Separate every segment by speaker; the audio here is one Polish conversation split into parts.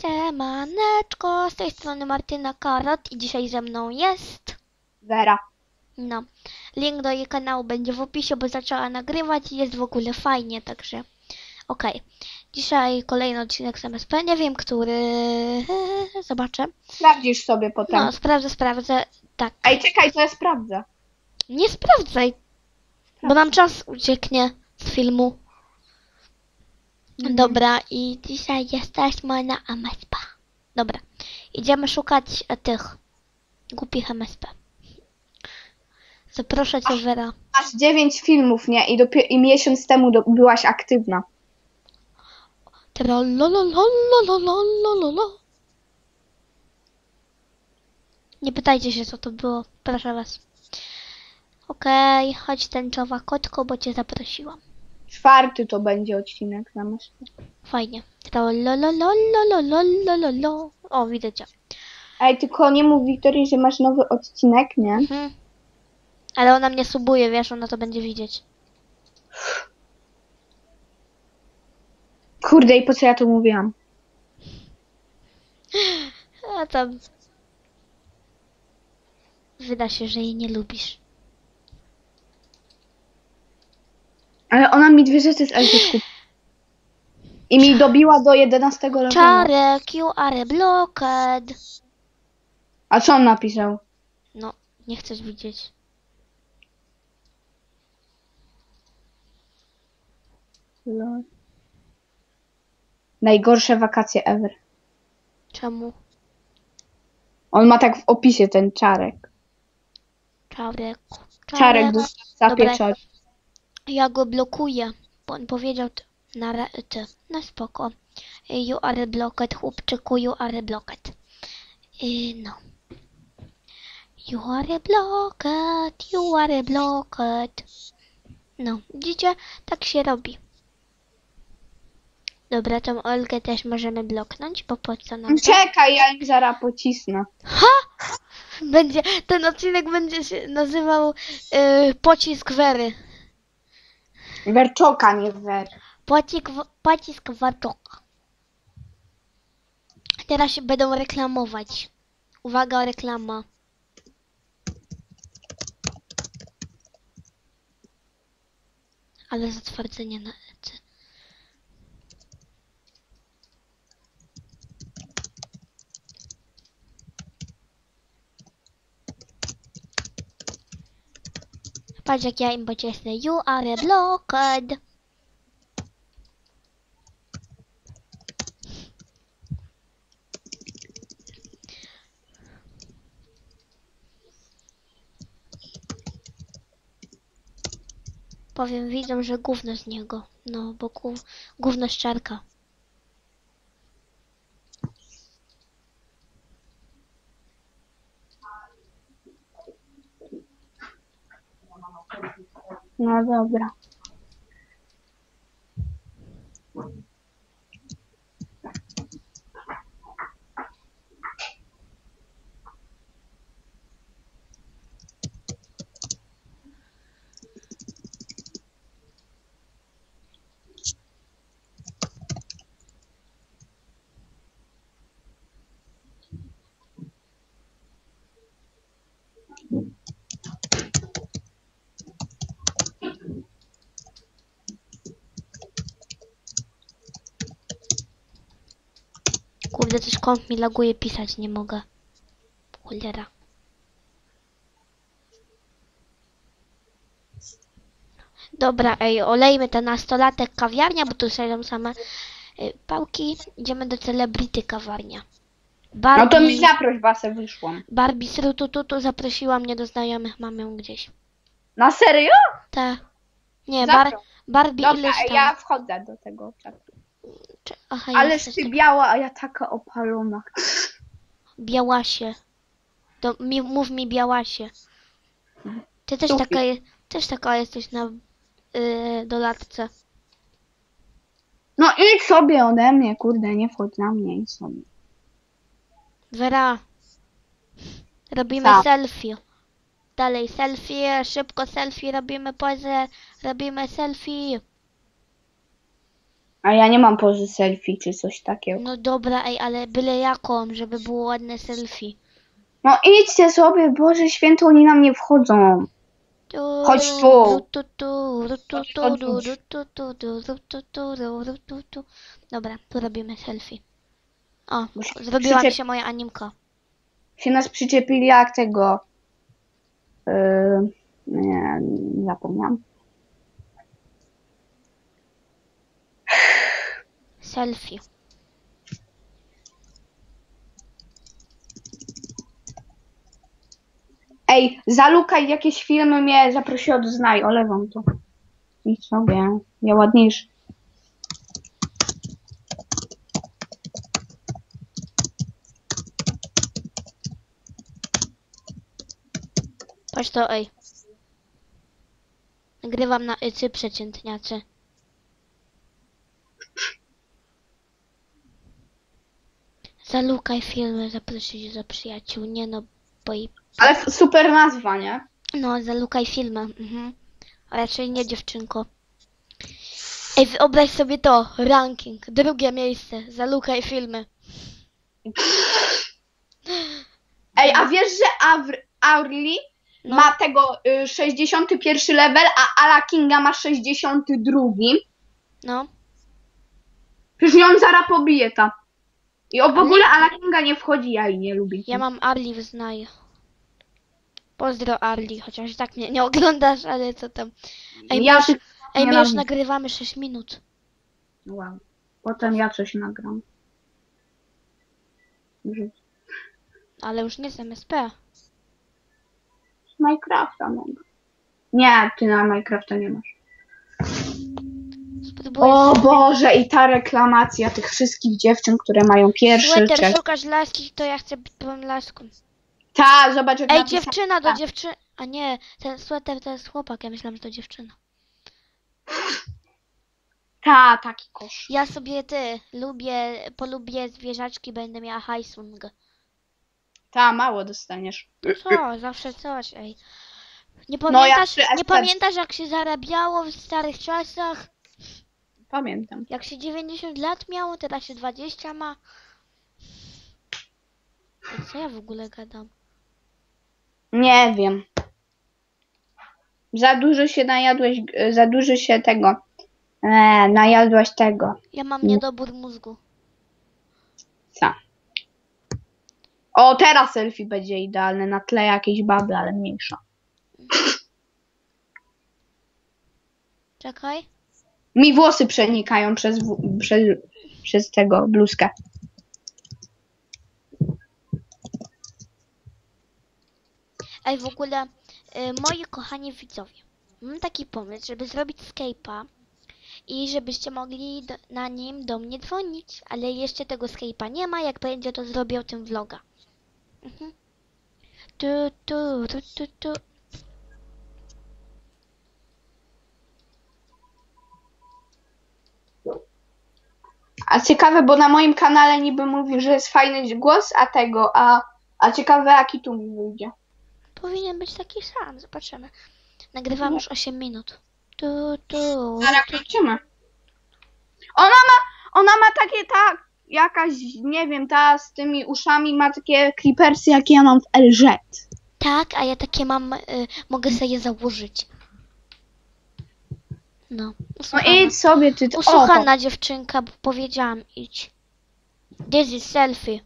Speaker 1: Siemaneczko, z tej strony Martyna Karot i dzisiaj ze mną jest...
Speaker 2: Wera.
Speaker 1: No, link do jej kanału będzie w opisie, bo zaczęła nagrywać i jest w ogóle fajnie, także... Okej, dzisiaj kolejny odcinek z MSP, nie wiem który... Zobaczę.
Speaker 2: Sprawdzisz sobie potem.
Speaker 1: No, sprawdzę, sprawdzę. Tak,
Speaker 2: Ej, czekaj, to ja sprawdzę.
Speaker 1: nie sprawdzaj, bo nam czas ucieknie z filmu. Dobra, i dzisiaj jesteśmy na MSP. Dobra, idziemy szukać e, tych głupich MSP. Zaproszę cię, Wera.
Speaker 2: Masz 9 filmów, nie? I, dopiero, i miesiąc temu do, byłaś aktywna.
Speaker 1: Trollololololololololo. Nie pytajcie się, co to było. Proszę was. Okej, chodź tęczowa kotko, bo cię zaprosiłam.
Speaker 2: Czwarty to będzie odcinek zamiast.
Speaker 1: Fajnie. Lo, O, widzę cię.
Speaker 2: Ej, tylko nie mów Wiktorii, że masz nowy odcinek, nie?
Speaker 1: Mhm. Ale ona mnie subuje, wiesz, ona to będzie widzieć.
Speaker 2: Kurde, i po co ja to mówiłam?
Speaker 1: A tam... Wyda się, że jej nie lubisz.
Speaker 2: Ale ona mi dwie rzeczy z Elżysku. I mi dobiła do 11 levelu.
Speaker 1: Czarek, you are blocked.
Speaker 2: A co on napisał?
Speaker 1: No, nie chcesz widzieć.
Speaker 2: Lol. Najgorsze wakacje ever.
Speaker 1: Czemu?
Speaker 2: On ma tak w opisie ten czarek.
Speaker 1: Czarek.
Speaker 2: Czarek dostawca
Speaker 1: Dobra.
Speaker 2: pieczot.
Speaker 1: Ja go blokuję, bo on powiedział na ty. No spoko. You are blocked, chłopczyku, you are blocked. I no. You are blocked, you are blocked. No, widzicie? Tak się robi. Dobra, tą Olgę też możemy bloknąć, bo po co nam?
Speaker 2: Czekaj, ja im zaraz pocisnę.
Speaker 1: Będzie, ten odcinek będzie się nazywał y, Pocisk Wery.
Speaker 2: Werczoka, nie wer.
Speaker 1: Pocisk, pocisk Warczoka. Teraz się będą reklamować. Uwaga, reklama. Ale zatwardzenie na Patrz jak ja im pocisnę. You are blocked. Powiem widzom, że gówno z niego. No, bo gó gówno szczarka.
Speaker 2: nova obra
Speaker 1: Kurde, też kąt mi laguje, pisać nie mogę. Cholera. Dobra, ej, olejmy ten nastolatek kawiarnia, bo tu są same y, pałki. Idziemy do celebrity kawarnia. Barbie,
Speaker 2: No to mi zaproś basę wyszłam.
Speaker 1: Barbie Srutututu zaprosiła mnie do znajomych, mam ją gdzieś.
Speaker 2: Na serio?
Speaker 1: Te. Nie, bar. Barbie
Speaker 2: Dobra,
Speaker 1: ileś tam.
Speaker 2: ja wchodzę do tego czatu.
Speaker 1: Czy- Aha,
Speaker 2: Ale
Speaker 1: jesteś
Speaker 2: ty
Speaker 1: tam.
Speaker 2: biała, a ja taka opalona.
Speaker 1: Białasie. To mi, mów mi Białasie. Ty też taka, je, też taka jesteś na yy, dolatce.
Speaker 2: No idź sobie ode mnie, kurde, nie wchodź na mnie, idź sobie.
Speaker 1: Wera. Robimy
Speaker 2: Co?
Speaker 1: selfie. Dalej selfie, szybko selfie, robimy pozę, robimy selfie.
Speaker 2: A ja nie mam pozy selfie czy coś takiego.
Speaker 1: No dobra, ej, ale byle jaką, żeby było ładne selfie.
Speaker 2: No idźcie sobie, Boże święty, oni na mnie wchodzą. Chodź tu.
Speaker 1: Dobra, tu robimy selfie. O, zrobiła mi
Speaker 2: przyczep-
Speaker 1: się moja animka.
Speaker 2: Się nas przyczepili jak tego. Yy, nie, zapomniałam.
Speaker 1: Selfie.
Speaker 2: Ej, zalukaj jakieś filmy mnie zaprosiło do znaj, olewam to. I sobie, ja ładniejszy.
Speaker 1: Patrz to, ej. Nagrywam na ycy przeciętniacy. Zalukaj filmy, zaprosić za przyjaciół. Nie no, bo i...
Speaker 2: Ale super nazwa, nie?
Speaker 1: No, zalukaj filmy. Mhm. A raczej nie dziewczynko. Ej, wyobraź sobie to. Ranking. Drugie miejsce. Zalukaj filmy.
Speaker 2: Ej, a wiesz, że Avr- Aurli
Speaker 1: No.
Speaker 2: ma tego y, 61 level, a Ala Kinga ma 62?
Speaker 1: No.
Speaker 2: Przecież ją zaraz pobije ta. I o w ogóle Ala Kinga nie wchodzi, ja jej nie lubię.
Speaker 1: Ja mam Arli w. Pozdro Arli, chociaż tak mnie nie oglądasz, ale co tam. Ej,
Speaker 2: ja ty-
Speaker 1: ej,
Speaker 2: nie
Speaker 1: my już nagrywamy 6 minut.
Speaker 2: Wow. Potem ja coś nagram. Z
Speaker 1: Ale już nie z MSP.
Speaker 2: Minecrafta mam. Nie, ty na Minecrafta nie masz.
Speaker 1: Spróbuję
Speaker 2: O
Speaker 1: sobie-
Speaker 2: Boże, i ta reklamacja tych wszystkich dziewczyn, które mają pierwszy
Speaker 1: Sweter,
Speaker 2: czek.
Speaker 1: szukasz laski, to ja chcę być tą laską.
Speaker 2: Ta, zobacz jak
Speaker 1: Ej, dziewczyna do dziewczyny. A nie, ten sweter to jest chłopak, ja myślałam, że to dziewczyna.
Speaker 2: Ta, taki kosz.
Speaker 1: Ja sobie ty lubię, polubię zwierzaczki, będę miała hajsung.
Speaker 2: Ta, mało dostaniesz.
Speaker 1: Co, zawsze coś, ej. Nie
Speaker 2: No,
Speaker 1: pamiętasz,
Speaker 2: przy
Speaker 1: nie pamiętasz jak się zarabiało w starych czasach?
Speaker 2: Pamiętam.
Speaker 1: Jak się 90 lat miało, teraz się 20 ma. Ej, Co ja w ogóle gadam?
Speaker 2: Nie wiem. Za dużo się najadłeś, za dużo się tego. E, najadłaś tego.
Speaker 1: Ja mam niedobór mózgu.
Speaker 2: Co? O, teraz selfie będzie idealne na tle jakiejś baby, ale mniejsza.
Speaker 1: Czekaj.
Speaker 2: Mi włosy przenikają przez, przez, przez tego bluzkę.
Speaker 1: Ej, w ogóle, y, moi kochani widzowie, mam taki pomysł, żeby zrobić Skype'a i żebyście mogli do, na nim do mnie dzwonić, ale jeszcze tego Skype'a nie ma, jak będzie to zrobię o tym vloga. Mhm. Tu, tu, tu, tu, tu.
Speaker 2: A ciekawe, bo na moim kanale niby mówił, że jest fajny głos, a tego, a, a ciekawe jaki tu mi wyjdzie.
Speaker 1: Powinien być taki sam, zobaczymy. Nagrywam już 8 minut. Tu, tu.
Speaker 2: Zaraz kończymy. Ona ma, ona ma takie ta, jakaś, nie wiem, ta z tymi uszami ma takie creepersy, jakie ja mam w LZ.
Speaker 1: Tak, a ja takie mam, y, mogę sobie je założyć. No,
Speaker 2: No
Speaker 1: usłuchana.
Speaker 2: idź sobie, ty... o,
Speaker 1: Usłuchana dziewczynka, bo powiedziałam idź. This is selfie.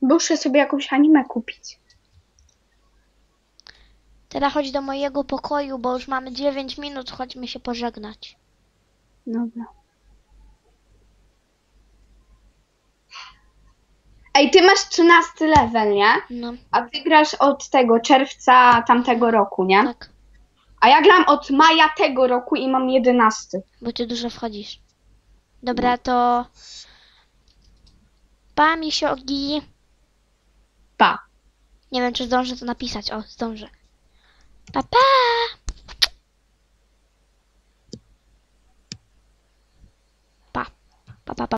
Speaker 2: Muszę sobie jakąś animę kupić.
Speaker 1: Teraz chodź do mojego pokoju, bo już mamy 9 minut, chodźmy się pożegnać.
Speaker 2: Dobra. Ej, ty masz 13 level, nie?
Speaker 1: No,
Speaker 2: A ty grasz od tego czerwca tamtego roku, nie?
Speaker 1: tak,
Speaker 2: A ja gram od maja tego roku i mam 11.
Speaker 1: bo ty dużo wchodzisz. Dobra, to... Pa, misiogi.
Speaker 2: Pa.
Speaker 1: Nie wiem, czy zdążę to napisać. O, zdążę. 爸爸。爸爸，爸爸。